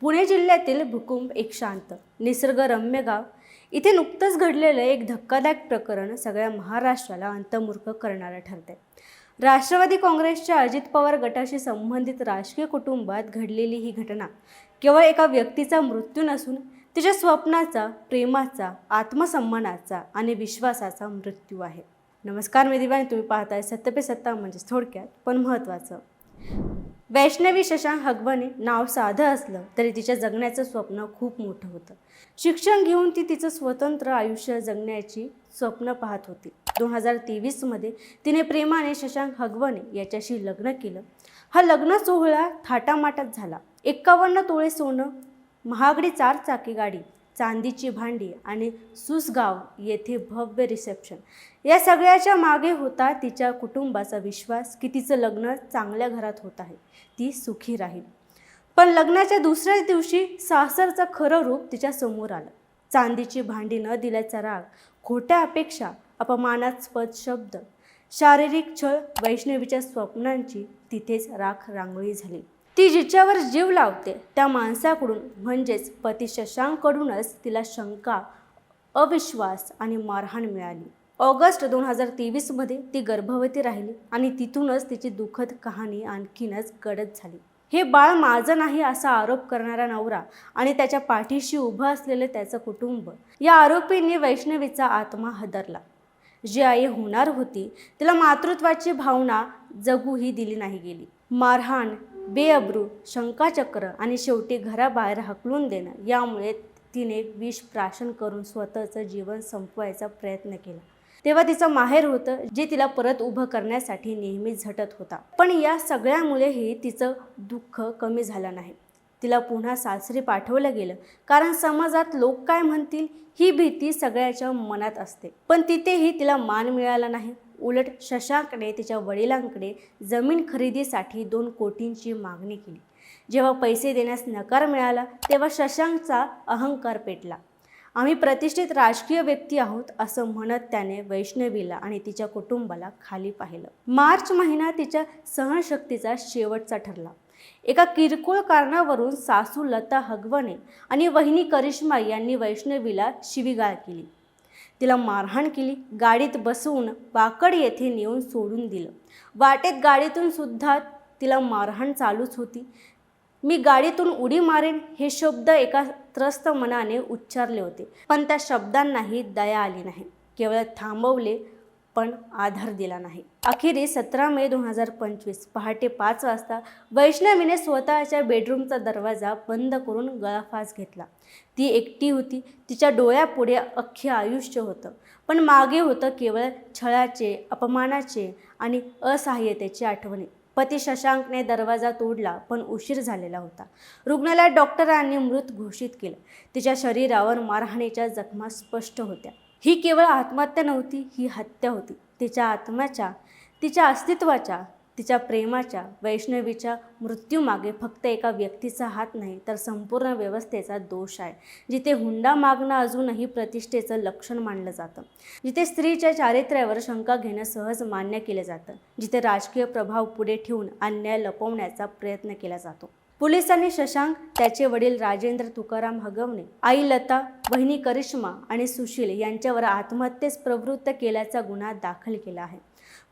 पुणे जिल्ह्यातील भूकंप एक शांत निसर्गरम्य गाव. इथे नुकतंच घडलेलं एक धक्कादायक प्रकरण सगळ्या महाराष्ट्राला अंतर्मुख करणारं ठरतंय. राष्ट्रवादी काँग्रेसच्या अजित पवार गटाशी संबंधित राजकीय कुटुंबात घडलेली ही घटना केवळ एका व्यक्तीचा मृत्यू नसून तिच्या स्वप्नाचा प्रेमाचा आत्मसन्मानाचा आणि विश्वासाचा मृत्यू आहे. नमस्कार मी दिवाणी तुम्ही पाहताय सत्य पे सत्ता म्हणजेच थोडक्यात पण महत्त्वाचं वैष्णवी शशांक हगवने नाव साधं असलं तरी तिच्या जगण्याचं स्वप्न खूप मोठं होतं. शिक्षण घेऊन ती तिचं स्वतंत्र आयुष्य जगण्याची स्वप्न पाहत होती. दोन हजार तेवीसमध्ये तिने प्रेमाने शशांक हगवणे याच्याशी लग्न केलं. हा लग्न सोहळा थाटामाटात झाला. एक्कावन्न तोळे सोनं महागडी चार चाकी गाडी चांदीची भांडी आणि सुसगाव येथे भव्य रिसेप्शन. या सगळ्याच्या मागे होता तिच्या कुटुंबाचा विश्वास की तिचं लग्न चांगल्या घरात होत आहे. ती सुखी राहील. पण लग्नाच्या दुसऱ्याच दिवशी सासरचं खरं रूप तिच्या समोर आलं. चांदीची भांडी न दिल्याचा राग खोट्या अपेक्षा अपमानास्पद शब्द शारीरिक छळ वैष्णवीच्या स्वप्नांची तिथेच राख रांगोळी झाली. ती जिच्यावर जीव लावते त्या माणसाकडून. म्हणजेच पती शशांकडूनच तिला शंका अविश्वास आणि मारहाण मिळाली. ऑगस्ट दोन हजार तेवीसमध्ये ती गर्भवती राहिली आणि तिथूनच तिची दुःखद कहाणी आणखीनच गडद झाली. हे बाळ माझं नाही असा आरोप करणारा नवरा आणि त्याच्या पाठीशी उभं असलेलं त्याचं कुटुंब या आरोपींनी वैष्णवीचा आत्मा हदरला. जी आई होणार होती तिला मातृत्वाची भावना जगूही दिली नाही गेली. मारहाण बेअब्रू शंकाचक्र आणि शेवटी घराबाहेर हकलून देणं यामुळे तिने विष प्राशन करून स्वतःचं जीवन संपवायचा प्रयत्न केला. तेव्हा तिचं माहेर होतं जे तिला परत उभं करण्यासाठी नेहमी झटत होता. पण या सगळ्यामुळेही तिचं दुःख कमी झालं नाही. तिला पुन्हा सासरी पाठवलं गेलं. कारण समाजात लोक काय म्हणतील ही भीती सगळ्याच्या मनात असते. पण तिथेही तिला मान मिळाला नाही. उलट शशांकने तिच्या वडिलांकडे जमीन खरेदीसाठी दोन कोटींची मागणी केली. जेव्हा पैसे देण्यास नकार मिळाला तेव्हा शशांकचा अहंकार पेटला. आम्ही प्रतिष्ठित राजकीय व्यक्ती आहोत असं म्हणत त्याने वैष्णवीला आणि तिच्या कुटुंबाला खाली पाहिलं. मार्च महिना तिच्या सहनशक्तीचा शेवटचा ठरला. एका किरकोळ कारणावरून सासू लता हगवणे आणि वहिनी करिश्मा यांनी वैष्णवीला शिवीगाळ केली. तिला मारहाण केली. गाडीत बसवून वाकड येथे नेऊन सोडून दिलं. वाटेत गाडीतून सुद्धा तिला मारहाण चालूच होती. मी गाडीतून उडी मारेन हे शब्द एका त्रस्त मनाने उच्चारले होते. पण त्या शब्दांनाही दया आली नाही. केवळ थांबवले पण आधार दिला नाही. अखेरीस सतरा मे दोन हजार पंचवीस पहाटे पाच वाजता वैष्णवीने स्वतःच्या बेडरूमचा दरवाजा बंद करून गळाफास घेतला. ती एकटी होती. तिच्या डोळ्यापुढे अख्खे आयुष्य होतं. पण मागे होतं केवळ छळाचे अपमानाचे आणि असहाय्यतेचे आठवणी. पती शशांकने दरवाजा तोडला पण उशीर झालेला होता. रुग्णालयात डॉक्टरांनी मृत घोषित केलं. तिच्या शरीरावर मारहाणीच्या जखमा स्पष्ट होत्या. ही केवळ आत्महत्या नव्हती ही हत्या होती. तिच्या आत्म्याच्या तिच्या अस्तित्वाच्या तिच्या प्रेमाच्या वैष्णवीच्या मृत्यूमागे फक्त एका व्यक्तीचा हात नाही तर संपूर्ण व्यवस्थेचा दोष आहे. जिथे हुंडा मागणं अजूनही प्रतिष्ठेचं लक्षण मानलं जातं. जिथे स्त्रीच्या चारित्र्यावर शंका घेणं सहज मान्य केलं जातं. जिथे राजकीय प्रभाव पुढे ठेवून अन्याय लपवण्याचा प्रयत्न केला जातो. पोलिसांनी शशांक त्याचे वडील राजेंद्र तुकाराम हगवणे आई लता बहिणी करिश्मा आणि सुशील यांच्यावर आत्महत्येस प्रवृत्त केल्याचा गुन्हा दाखल केला आहे.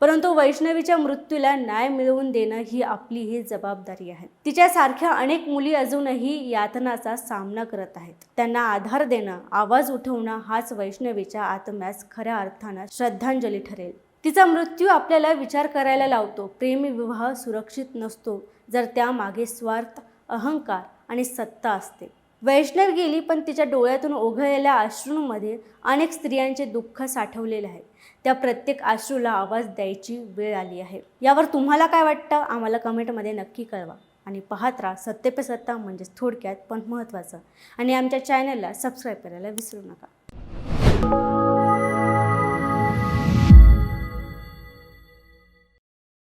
परंतु वैष्णवीच्या मृत्यूला न्याय मिळवून देणं ही आपली ही जबाबदारी आहे. तिच्यासारख्या अनेक मुली अजूनही यातनाचा सामना करत आहेत. त्यांना आधार देणं आवाज उठवणं हाच वैष्णवीच्या आत्म्यास खऱ्या अर्थानं श्रद्धांजली ठरेल. तिचा मृत्यू आपल्याला विचार करायला लावतो. प्रेमविवाह सुरक्षित नसतो. जर त्यामागे स्वार्थ अहंकार आणि सत्ता असते. वैष्णव गेली पण तिच्या डोळ्यातून ओघळलेल्या अश्रूंमध्ये अनेक स्त्रियांचे दुःख साठवलेले आहे. त्या प्रत्येक अश्रूला आवाज द्यायची वेळ आली आहे. यावर तुम्हाला काय वाटतं? आम्हाला कमेंटमध्ये नक्की कळवा. आणि पाहत राहा सत्य पे सत्ता म्हणजेच थोडक्यात पण महत्त्वाचं. आणि आमच्या चॅनलला सबस्क्राईब करायला विसरू नका.